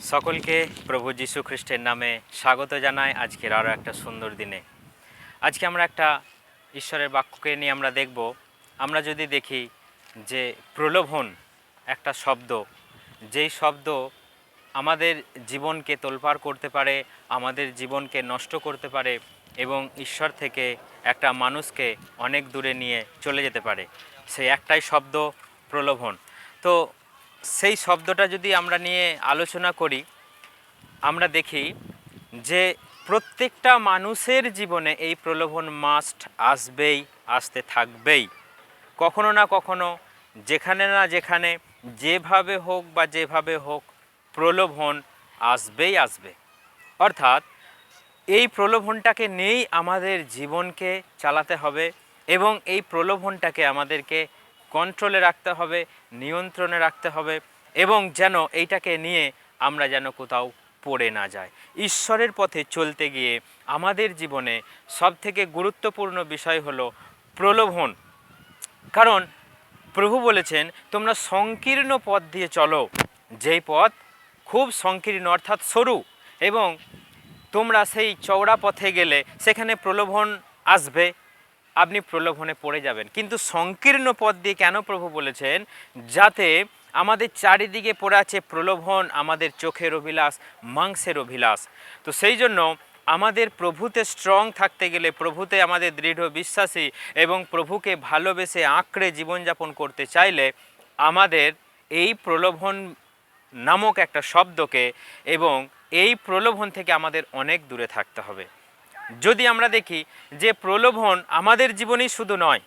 সকলকে প্রভু যীশু খ্রিস্টের নামে স্বাগত জানাই আজকের আরও একটা সুন্দর দিনে। আজকে আমরা একটা ঈশ্বরের বাক্যকে নিয়ে আমরা দেখব। আমরা যদি দেখি যে প্রলোভন একটা শব্দ, যেই শব্দ আমাদের জীবনকে তোলপাড় করতে পারে, আমাদের জীবনকে নষ্ট করতে পারে এবং ঈশ্বর থেকে একটা মানুষকে অনেক দূরে নিয়ে চলে যেতে পারে, সেই একটাই শব্দ প্রলোভন। তো সেই শব্দটা যদি আমরা নিয়ে আলোচনা করি, আমরা দেখি যে প্রত্যেকটা মানুষের জীবনে এই প্রলোভন মাস্ট আসবেই, আসতে থাকবেই। কখনো না কখনো যেখানে না যেখানে যেভাবে হোক বা যেভাবে হোক প্রলোভন আসবেই আসবে। অর্থাৎ এই প্রলোভনটাকে নিয়েই আমাদের জীবনকে চালাতে হবে এবং এই প্রলোভনটাকে আমাদেরকে কন্ট্রোলে রাখতে হবে, নিয়ন্ত্রণে রাখতে হবে এবং যেন এইটাকে নিয়ে আমরা যেন কোথাও পড়ে না যাই। ঈশ্বরের পথে চলতে গিয়ে আমাদের জীবনে সবথেকে গুরুত্বপূর্ণ বিষয় হলো প্রলোভন। কারণ প্রভু বলেছেন, তোমরা সংকীর্ণ পথ দিয়ে চলো। যেই পথ খুব সংকীর্ণ, অর্থাৎ সরু এবং তোমরা সেই চওড়া পথে গেলে সেখানে প্রলোভন আসবে। আপনি প্রলোভনে পড়ে যাবেন। কিন্তু সংকীর্ণ পথ দিয়ে কেন প্রভু বলেছেন? যাতে আমাদের চারিদিকে পড়ে আছে প্রলোভন, আমাদের চোখের অভিলাষ, মাংসের অভিলাষ। তো সেই জন্য আমাদের প্রভুতে স্ট্রং থাকতে গেলে, প্রভুতে আমাদের দৃঢ় বিশ্বাসী এবং প্রভুকে ভালোবেসে আঁকড়ে জীবনযাপন করতে চাইলে আমাদের এই প্রলোভন নামক একটা শব্দকে এবং এই প্রলোভন থেকে আমাদের অনেক দূরে থাকতে হবে। যদি আমরা দেখি যে প্রলোভন আমাদের জীবনেই শুধু নয়,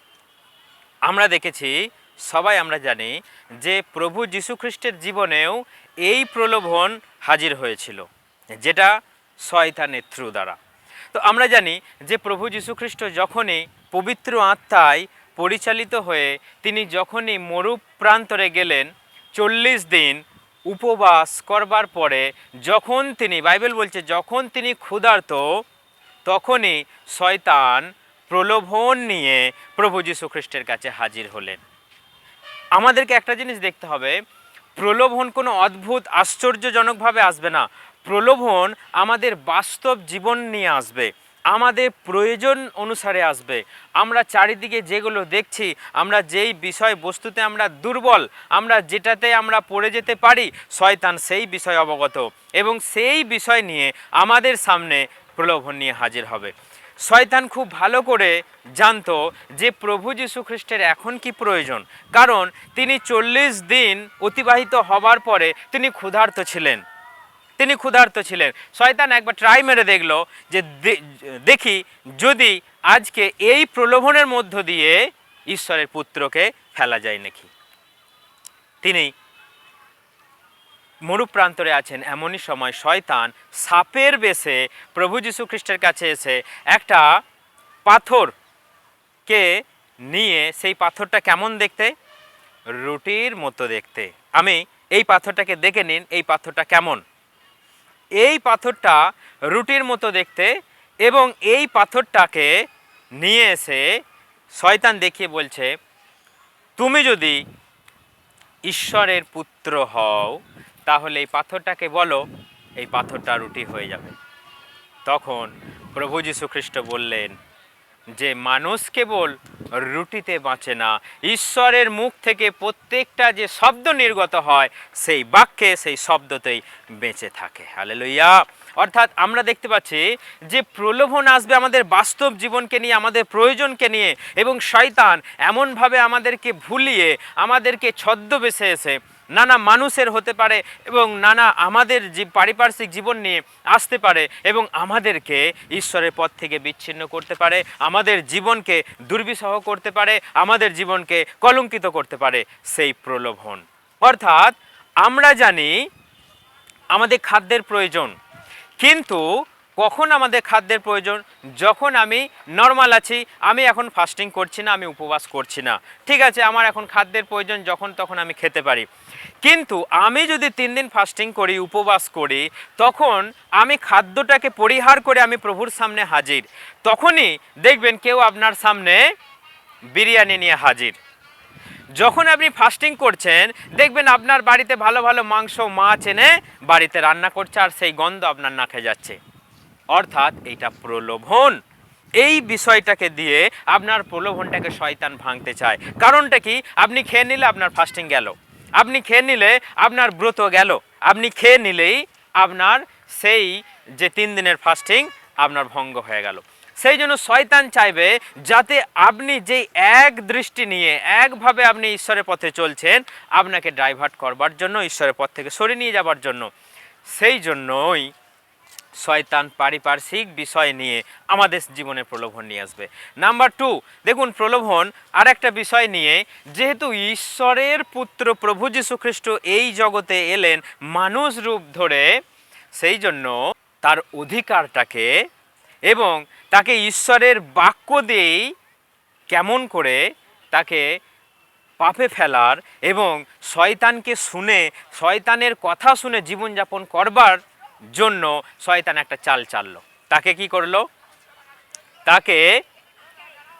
আমরা দেখেছি, সবাই আমরা জানি যে প্রভু যীশুখ্রিস্টের জীবনেও এই প্রলোভন হাজির হয়েছিল, যেটা শয়তানের থ্রু দ্বারা। তো আমরা জানি যে প্রভু যীশুখ্রিস্ট যখনই পবিত্র আত্মায় পরিচালিত হয়ে তিনি যখনই মরু প্রান্তরে গেলেন, চল্লিশ দিন উপবাস করবার পরে যখন তিনি, বাইবেল বলছে, যখন তিনি ক্ষুধার্ত তখনই শয়তান প্রলোভন নিয়ে প্রভু যীশু খ্রিস্টের কাছে হাজির হলেন। আমাদেরকে একটা জিনিস দেখতে হবে, প্রলোভন কোনো অদ্ভুত, আশ্চর্যজনকভাবে আসবে না। প্রলোভন আমাদের বাস্তব জীবন নিয়ে আসবে, আমাদের প্রয়োজন অনুসারে আসবে। আমরা চারিদিকে যেগুলো দেখছি, আমরা যেই বিষয় বস্তুতে আমরা দুর্বল, আমরা যেটাতে আমরা পড়ে যেতে পারি, শয়তান সেই বিষয় অবগত এবং সেই বিষয় নিয়ে আমাদের সামনে প্রলোভন নিয়ে হাজির হবে। শয়তান খুব ভালো করে জানতো যে প্রভু যীশু খ্রিস্টের এখন কি প্রয়োজন। কারণ তিনি চল্লিশ দিন অতিবাহিত হবার পরে তিনি ক্ষুধার্ত ছিলেন। তিনি ক্ষুধার্ত ছিলেন। শয়তান একবার ট্রাই মেরে দেখল যে দেখি যদি আজকে এই প্রলোভনের মধ্য দিয়ে ঈশ্বরের পুত্রকে ফেলা যায় নাকি। তিনি মরুপ্রান্তরে আছেন এমনই সময় শয়তান সাপের বেশে প্রভু যীশু খ্রিস্টের কাছে এসে একটা পাথরকে নিয়ে সেই পাথরটা কেমন দেখতে? রুটির মতো দেখতে। আমি এই পাথরটাকে দেখে নিন, এই পাথরটা কেমন? এই পাথরটা রুটির মতো দেখতে এবং এই পাথরটাকে নিয়ে এসে শয়তান দেখিয়ে বলছে, তুমি যদি ঈশ্বরের পুত্র হও তাহলে এই পাথরটাকে বলো, এই পাথরটা রুটি হয়ে যাবে। তখন প্রভু যীশু খ্রিস্ট বললেন, যে মানুষ কেবল রুটিতে বাঁচে না, ঈশ্বরের মুখ থেকে প্রত্যেকটা যে শব্দ নির্গত হয়, সেই বাক্যে সেই শব্দতেই বেঁচে থাকে। হালে লইয়া অর্থাৎ আমরা দেখতে পাচ্ছি যে প্রলোভন আসবে আমাদের বাস্তব জীবনকে নিয়ে, আমাদের প্রয়োজনকে নিয়ে, এবং শয়তান এমনভাবে আমাদেরকে ভুলিয়ে, আমাদেরকে ছদ্মবেশে এসে নানা মানুষের হতে পারে এবং নানা আমাদের যে পারিপার্শ্বিক জীবন নিয়ে আসতে পারে এবং আমাদেরকে ঈশ্বরের পথ থেকে বিচ্ছিন্ন করতে পারে, আমাদের জীবনকে দুর্বিষহ করতে পারে, আমাদের জীবনকে কলঙ্কিত করতে পারে সেই প্রলোভন। অর্থাৎ আমরা জানি আমাদের খাদ্যের প্রয়োজন, কিন্তু কখন আমাদের খাদ্যের প্রয়োজন? যখন আমি নর্মাল আছি, আমি এখন ফাস্টিং করছি না, আমি উপবাস করছি না। ঠিক আছে, আমার এখন খাদ্যের প্রয়োজন যখন তখন আমি খেতে পারি। কিন্তু আমি যদি তিন দিন ফাস্টিং করি, উপবাস করি, তখন আমি খাদ্যটাকে পরিহার করে আমি প্রভুর সামনে হাজির। তখনই দেখবেন কেউ আপনার সামনে বিরিয়ানি নিয়ে হাজির। যখন আপনি ফাস্টিং করছেন, দেখবেন আপনার বাড়িতে ভালো ভালো মাংস, মাছ এনে বাড়িতে রান্না করছে আর সেই গন্ধ আপনার নাকে যাচ্ছে। অর্থাৎ এইটা প্রলোভন। এই বিষয়টাকে দিয়ে আপনার প্রলোভনটাকে শয়তান ভাঙতে চায়। কারণটা কি? আপনি খেয়ে নিলে আপনার ফাস্টিং গেল। আপনি খেয়ে নিলে আপনার ব্রত গেল। আপনি খেয়ে নিলেই আপনার সেই যে তিন দিনের ফাস্টিং আপনার ভঙ্গ হয়ে গেল। সেই জন্য শয়তান চাইবে যাতে আপনি যেই এক দৃষ্টি নিয়ে একভাবে আপনি ঈশ্বরের পথে চলছেন, আপনাকে ডাইভার্ট করবার জন্য, ঈশ্বরের পথ থেকে সরে নিয়ে যাবার জন্য। সেই জন্যই শয়তান পারিপার্শ্বিক বিষয় নিয়ে আমাদের জীবনে প্রলোভন নিয়ে আসবে। নাম্বার টু দেখুন প্রলোভন আর একটা বিষয় নিয়ে, যেহেতু ঈশ্বরের পুত্র প্রভু যীশু খ্রিস্ট এই জগতে এলেন মানুষ রূপ ধরে, সেই জন্য তার অধিকারটাকে এবং তাকে ঈশ্বরের বাক্য দিয়েই কেমন করে তাকে পাপে ফেলার এবং শয়তানকে শুনে, শয়তানের কথা শুনে জীবনযাপন করবার জন্য শয়তান একটা চাল চাললো। তাকে কি করল? তাকে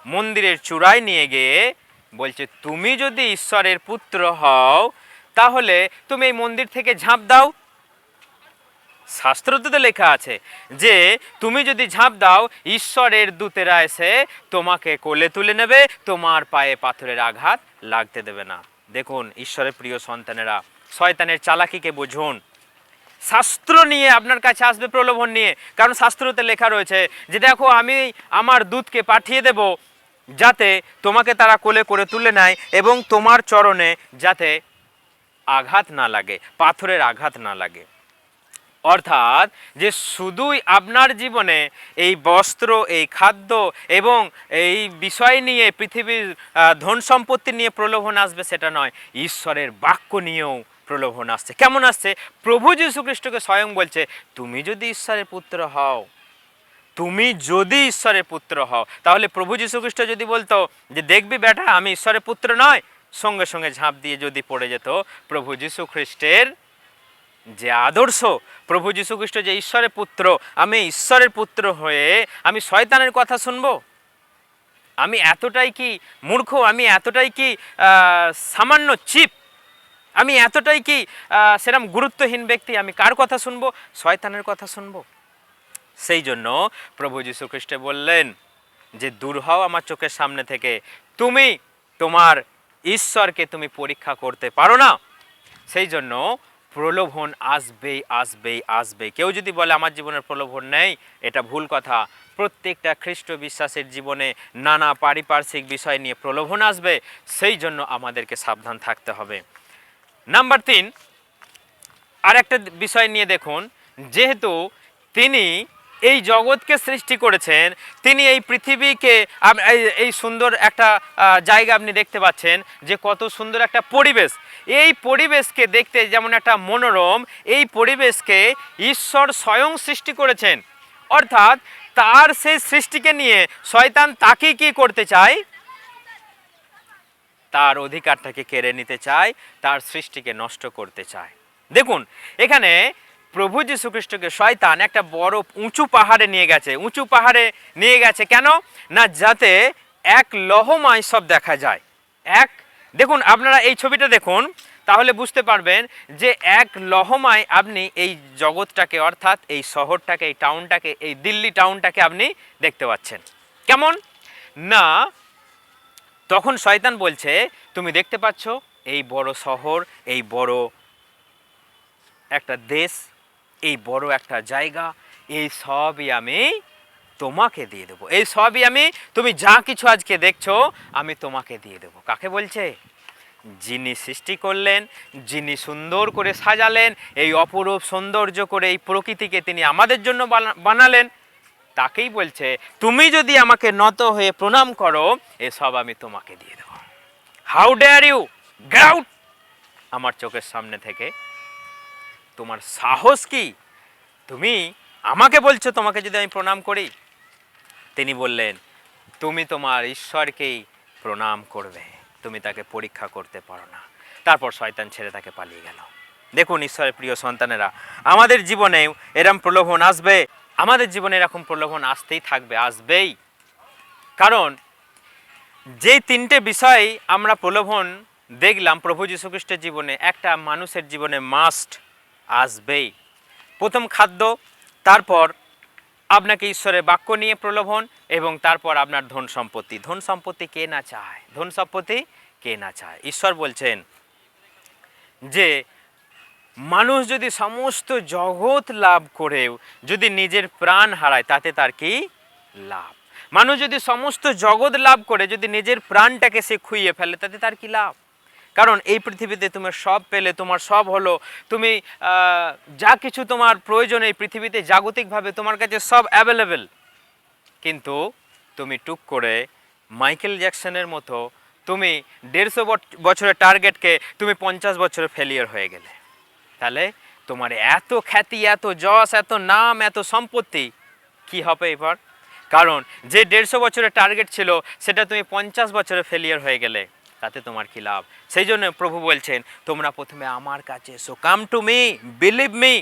মন্দিরের চূড়ায় নিয়ে গিয়ে বলছে, তুমি যদি ঈশ্বরের পুত্র হও, তাহলে তুমি এই মন্দির থেকে ঝাঁপ দাও। শাস্ত্রতে লেখা আছে যে, তুমি যদি ঝাঁপ দাও, ঈশ্বরের দূতেরা এসে তোমাকে কোলে তুলে নেবে, তোমার পায়ে পাথরের আঘাত লাগতে দেবে না। দেখুন, ঈশ্বরের প্রিয় সন্তানেরা, শয়তানের চালাকিকে বুঝুন। শাস্ত্র নিয়ে আপনার কাছে আসবে প্রলোভন নিয়ে। কারণ শাস্ত্রতে লেখা রয়েছে যে, দেখো, আমি আমার দূতকে পাঠিয়ে দেব যাতে তোমাকে তারা কোলে করে তুলে নেয় এবং তোমার চরণে যাতে আঘাত না লাগে, পাথরের আঘাত না লাগে। অর্থাৎ যে, শুধুই আপনার জীবনে এই বস্ত্র, এই খাদ্য এবং এই বিষয় নিয়ে পৃথিবীর ধন সম্পত্তি নিয়ে প্রলোভন আসবে, সেটা নয়। ঈশ্বরের বাক্য নিয়েও প্রলোভন আসছে। কেমন আসছে? প্রভু যীশু খ্রিস্টকে স্বয়ং বলছে, তুমি যদি ঈশ্বরের পুত্র হও, তুমি যদি ঈশ্বরের পুত্র হও, তাহলে প্রভু যীশু খ্রিস্ট যদি বলতো যে, দেখবি বেটা, আমি ঈশ্বরের পুত্র নয় সঙ্গে সঙ্গে ঝাঁপ দিয়ে যদি পড়ে যেত, প্রভু যীশু খ্রিস্টের যে আদর্শ, প্রভু যীশু খ্রিস্ট যে ঈশ্বরের পুত্র, আমি ঈশ্বরের পুত্র হয়ে আমি শয়তানের কথা শুনব? আমি এতটাই কি মূর্খ? আমি এতটাই কি সামান্য চিপ? আমি এতটাই কি সেরম গুরুত্বহীন ব্যক্তি, আমি কার কথা শুনব? শয়তানের কথা শুনব? সেই জন্য প্রভু যীশু খ্রিস্টে বললেন যে, দূর হও আমার চোখের সামনে থেকে। তুমি তোমার ঈশ্বরকে তুমি পরীক্ষা করতে পারো না। সেই জন্য প্রলোভন আসবেই আসবেই আসবে কেউ যদি বলে, আমার জীবনের প্রলোভন নেই এটা ভুল কথা। প্রত্যেকটা খ্রিস্ট বিশ্বাসের জীবনে নানা পারিপার্শ্বিক বিষয় নিয়ে প্রলোভন আসবে। সেই জন্য আমাদেরকে সাবধান থাকতে হবে। নাম্বার তিন আর একটা বিষয় নিয়ে দেখুন। যেহেতু তিনি এই জগৎকে সৃষ্টি করেছেন, তিনি এই পৃথিবীকে এই- সুন্দর একটা জায়গা আপনি দেখতে পাচ্ছেন যে কত সুন্দর একটা পরিবেশ। এই পরিবেশকে দেখতে যেমন একটা মনোরম, এই পরিবেশকে ঈশ্বর স্বয়ং সৃষ্টি করেছেন। অর্থাৎ তার সেই সৃষ্টিকে নিয়ে শয়তান তাকে কি করতে চায়? তার অধিকারটাকে কেড়ে নিতে চায়, তার সৃষ্টিকে নষ্ট করতে চায়। দেখুন, এখানে প্রভু যীশু খ্রিস্টকে শয়তান একটা বড় উঁচু পাহাড়ে নিয়ে গেছে। উঁচু পাহাড়ে নিয়ে গেছে কেন? না, যাতে এক লহমায় সব দেখা যায়। এক, দেখুন, আপনারা এই ছবিটা দেখুন, তাহলে বুঝতে পারবেন যে এক লহমায় আপনি এই জগৎটাকে, অর্থাৎ এই শহরটাকে, এই টাউনটাকে এই দিল্লি টাউনটাকে আপনি দেখতে পাচ্ছেন। কেমন? না তখন শয়তান বলছে, তুমি দেখতে পাচ্ছ, এই বড় শহর, এই বড় একটা দেশ, এই বড় একটা জায়গা, এই সবই আমি তোমাকে দিয়ে দেবো। এই সবই আমি, তুমি যা কিছু আজকে দেখছ, আমি তোমাকে দিয়ে দেবো। কাকে বলছে? যিনি সৃষ্টি করলেন, যিনি সুন্দর করে সাজালেন, এই অপরূপ সৌন্দর্য করে এই প্রকৃতিকে তিনি আমাদের জন্য বানা- বানালেন তাকেই বলছে, তুমি যদি আমাকে নত হয়ে প্রণাম করো এসব আমি তোমাকে দিয়ে দেবো। হাউ ডেয়ার ইউ গ্রাউট আমার চোখের সামনে থেকে, তোমার সাহস কি? তুমি আমাকে বলছো তোমাকে যদি আমি প্রণাম করি? তিনি বললেন, তুমি তোমার ঈশ্বরকেই প্রণাম করবে। তুমি তাকে পরীক্ষা করতে পারো না। তারপর শয়তান ছেড়ে তাকে পালিয়ে গেল। দেখুন, ঈশ্বরের প্রিয় সন্তানেরা, আমাদের জীবনেও এরম প্রলোভন আসবে আমাদের জীবনে এরকম প্রলোভন আসতেই থাকবে, আসবেই। কারণ যেই তিনটে বিষয় আমরা প্রলোভন দেখলাম, প্রভু যীশুখ্রিস্টের জীবনে, একটা মানুষের জীবনে মাস্ট আসবেই। প্রথম খাদ্য, তারপর আপনাকে ঈশ্বরের বাক্য নিয়ে প্রলোভন এবং তারপর আপনার ধন সম্পত্তি। ধন সম্পত্তি কে না চায়? ধন সম্পত্তি কে না চায়? ঈশ্বর বলছেন যে মানুষ যদি সমস্ত জগৎ লাভ করেও যদি নিজের প্রাণ হারায়, তাতে তার কি? লাভ। মানুষ যদি সমস্ত জগৎ লাভ করে, যদি নিজের প্রাণটাকে সে খুইয়ে ফেলে, তাতে তার কি লাভ? কারণ এই পৃথিবীতে তুমি সব পেলে, তোমার সব হলো, তুমি যা কিছু তোমার প্রয়োজন এই পৃথিবীতে জাগতিকভাবে তোমার কাছে সব অ্যাভেলেবেল কিন্তু তুমি টুক করে মাইকেল জ্যাকসনের মতো, তুমি দেড়শো বছরের টার্গেটকে তুমি পঞ্চাশ বছরে ফেলিয়ার হয়ে গেলে। তাহলে তোমার এত খ্যাতি, এত যশ, এত নাম, এত সম্পত্তি কি হবে এবার? কারণ যে দেড়শো বছরের টার্গেট ছিল, সেটা তুমি পঞ্চাশ বছরে ফেলিয়ার হয়ে গেলে, তাতে তোমার কি লাভ? সেই জন্য প্রভু বলছেন, তোমরা প্রথমে আমার কাছে এসো come to me believe me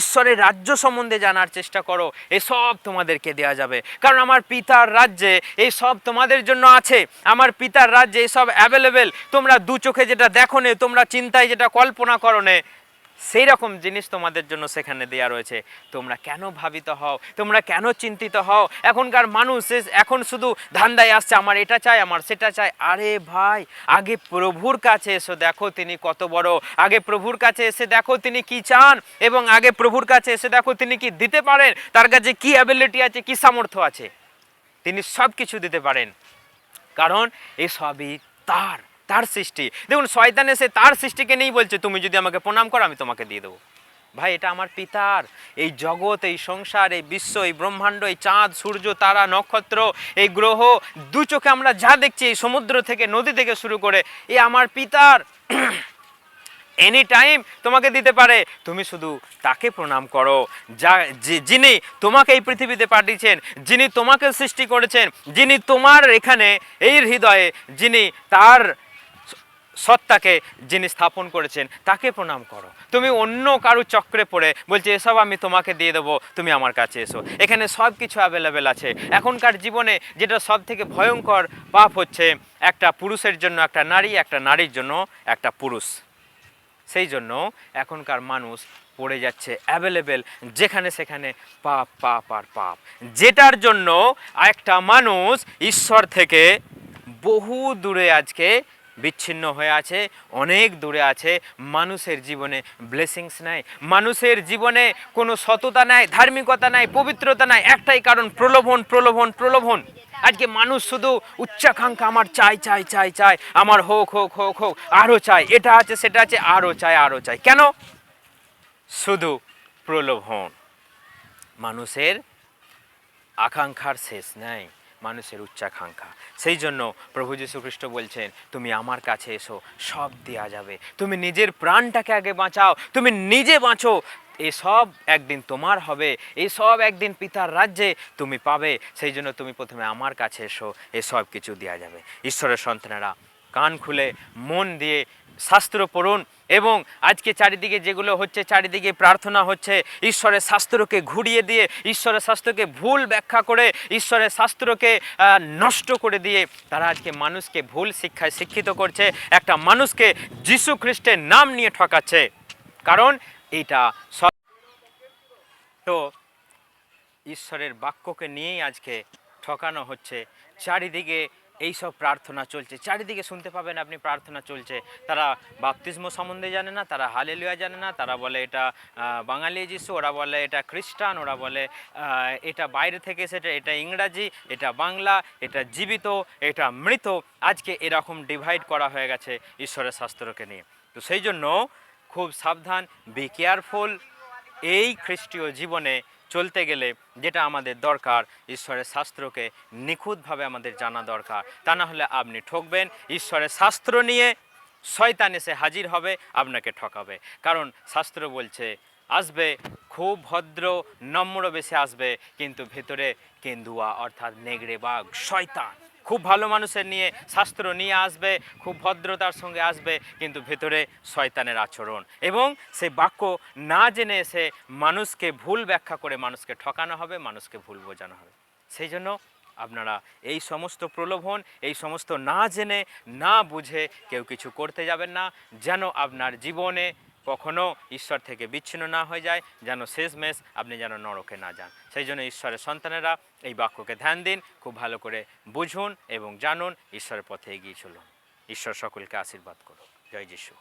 ঈশ্বরের রাজ্য সম্বন্ধে জানার চেষ্টা করো এসব তোমাদেরকে দেওয়া যাবে। কারণ আমার পিতার রাজ্যে এই সব তোমাদের জন্য আছে। আমার পিতার রাজ্যে এসব অ্যাভেলেবেল তোমরা দু চোখে যেটা দেখো তোমরা চিন্তায় যেটা কল্পনা করো সেই রকম জিনিস তোমাদের জন্য সেখানে দেওয়া রয়েছে। তোমরা কেন ভাবিত হও? তোমরা কেন চিন্তিত হও? এখনকার মানুষ এখন শুধু ধান্দায় আসছে, আমার এটা চাই, আমার সেটা চাই। আরে ভাই, আগে প্রভুর কাছে এসো, দেখো তিনি কত বড়। আগে প্রভুর কাছে এসে দেখো তিনি কি চান, এবং আগে প্রভুর কাছে এসে দেখো তিনি কি দিতে পারেন, তার কাছে কি অ্যাবিলিটি আছে, কি সামর্থ্য আছে। তিনি সব কিছু দিতে পারেন। কারণ এসবই তার। তার সৃষ্টি। দেখুন, শয়তান এসে তার সৃষ্টিকে নেই বলছে, তুমি যদি আমাকে প্রণাম করো, আমি তোমাকে দিয়ে দেবো। ভাই, এটা আমার পিতার। এই জগৎ, এই সংসার, এই বিশ্ব, এই ব্রহ্মাণ্ড, এই চাঁদ, সূর্য, তারা, নক্ষত্র, এই গ্রহ, দু চোখে আমরা যা দেখছি, এই সমুদ্র থেকে, নদী থেকে শুরু করে, এ আমার পিতার। এনি টাইম তোমাকে দিতে পারে, তুমি শুধু তাকে প্রণাম করো। যা, যিনি তোমাকে এই পৃথিবীতে পাঠিয়েছেন, যিনি তোমাকে সৃষ্টি করেছেন, যিনি তোমার এখানে, এই হৃদয়ে, যিনি তার সত্তাকে যিনি স্থাপন করেছেন, তাকে প্রণাম করো। তুমি অন্য কারও চক্রে পড়ে বলছে, এসব আমি তোমাকে দিয়ে দেবো, তুমি আমার কাছে এসো। এখানে সব কিছু অ্যাভেলেবেল আছে। এখনকার জীবনে যেটা সব থেকে ভয়ঙ্কর পাপ হচ্ছে, একটা পুরুষের জন্য একটা নারী, একটা নারীর জন্য একটা পুরুষ। সেই জন্য এখনকার মানুষ পড়ে যাচ্ছে অ্যাভেলেবেল যেখানে সেখানে পাপ পাপ আর পাপ। যেটার জন্য একটা মানুষ ঈশ্বর থেকে বহু দূরে আজকে বিচ্ছিন্ন হয়ে আছে, অনেক দূরে আছে। মানুষের জীবনে ব্লেসিংস নাই। মানুষের জীবনে কোনো সততা নাই, ধার্মিকতা নাই, পবিত্রতা নাই। একটাই কারণ, প্রলোভন প্রলোভন প্রলোভন। আজকে মানুষ শুধু উচ্চাকাঙ্ক্ষা, আমার চাই চাই চাই চাই, আমার হোক হোক হোক হোক, আরও চাই, এটা আছে, সেটা আছে, আরও চাই আরও চাই। কেন? শুধু প্রলোভন। মানুষের আকাঙ্ক্ষার শেষ নেই। মানুষের উচ্চাকাঙ্ক্ষা। সেই জন্য প্রভু যীশু খ্রিস্ট বলছেন, তুমি আমার কাছে এসো, সব দেয়া যাবে। তুমি নিজের প্রাণটাকে আগে বাঁচাও, তুমি নিজে বাঁচো। এসব একদিন তোমার হবে এসব একদিন পিতার রাজ্যে তুমি পাবে। সেই জন্য তুমি প্রথমে আমার কাছে এসো এসব কিছু দেওয়া যাবে। ঈশ্বরের সন্তানেরা কান খুলে, মন দিয়ে শাস্ত্র পড়ুন এবং আজকে চারিদিকে যেগুলো হচ্ছে, চারিদিকে প্রার্থনা হচ্ছে, ঈশ্বরের শাস্ত্রকে ঘুরিয়ে দিয়ে, ঈশ্বরের শাস্ত্রকে ভুল ব্যাখ্যা করে, ঈশ্বরের শাস্ত্রকে নষ্ট করে দিয়ে তারা আজকে মানুষকে ভুল শিক্ষায় শিক্ষিত করছে। একটা মানুষকে যীশু খ্রিস্টের নাম নিয়ে ঠকাচ্ছে। কারণ এটা সব তো ঈশ্বরের বাক্যকে নিয়েই আজকে ঠকানো হচ্ছে। চারিদিকে এই সব প্রার্থনা চলছে। চারিদিকে শুনতে পাবেন আপনি প্রার্থনা চলছে। তারা বাপতিস্ম সম্বন্ধে জানে না, তারা হালেলুয়া জানে না, তারা বলে এটা বাঙালি যিশু, ওরা বলে এটা খ্রিস্টান, ওরা বলে এটা বাইরে থেকে সেটা এটা ইংরাজি, এটা বাংলা, এটা জীবিত, এটা মৃত। আজকে এরকম ডিভাইড করা হয়ে গেছে ঈশ্বরের শাস্ত্রকে নিয়ে। তো সেই জন্য খুব সাবধান বি কেয়ারফুল এই খ্রিস্টীয় জীবনে চলতে গেলে যেটা আমাদের দরকার, ঈশ্বরের শাস্ত্রকে নিখুঁতভাবে আমাদের জানা দরকার। তা না হলে আপনি ঠকবেন, ঈশ্বরের শাস্ত্র নিয়ে শয়তান এসে হাজির হবে, আপনাকে ঠকাবে। কারণ শাস্ত্র বলছে, আসবে খুব ভদ্র, নম্র বেশে আসবে, কিন্তু ভেতরে কেন্দুয়া, অর্থাৎ নেগড়ে বাঘ, শয়তান। খুব ভালো মানুষের নিয়ে শাস্ত্র নিয়ে আসবে, খুব ভদ্রতার সঙ্গে আসবে, কিন্তু ভেতরে শয়তানের আচরণ। এবং সে বাক্য না জেনে এসে মানুষকে ভুল ব্যাখ্যা করে মানুষকে ঠকানো হবে, মানুষকে ভুল বোঝানো হবে। সেই জন্য আপনারা এই সমস্ত প্রলোভন, এই সমস্ত না জেনে, না বুঝে কেউ কিছু করতে যাবেন না, যেন আপনার জীবনে কখনো ঈশ্বর থেকে বিচ্ছিন্ন না হয়ে যায়, যেন শেষমেশ আপনি যেন নরকে না যান। সেই জন্য ঈশ্বরের সন্তানেরা এই বাক্যকে ধ্যান দিন, খুব ভালো করে বুঝুন এবং জানুন, ঈশ্বরের পথে এগিয়ে চলুন। ঈশ্বর সকলকে আশীর্বাদ করুন জয় যিশু।